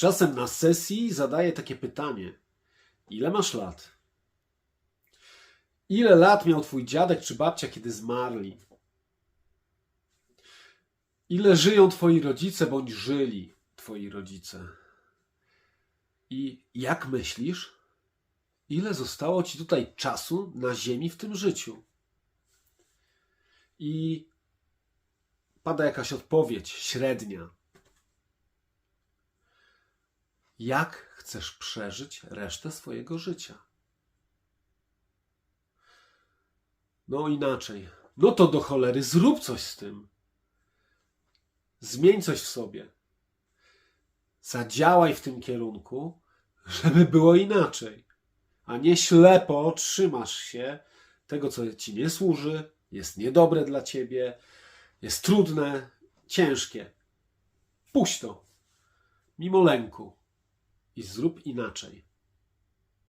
Czasem na sesji zadaję takie pytanie: Ile masz lat? Ile lat miał twój dziadek czy babcia, kiedy zmarli? Ile żyją twoi rodzice bądź żyli twoi rodzice? I jak myślisz, ile zostało ci tutaj czasu na ziemi w tym życiu? I pada jakaś odpowiedź średnia. Jak chcesz przeżyć resztę swojego życia? No inaczej. No to do cholery zrób coś z tym. Zmień coś w sobie. Zadziałaj w tym kierunku, żeby było inaczej. A nie ślepo trzymasz się tego, co ci nie służy, jest niedobre dla ciebie, jest trudne, ciężkie. Puść to, mimo lęku, i zrób inaczej.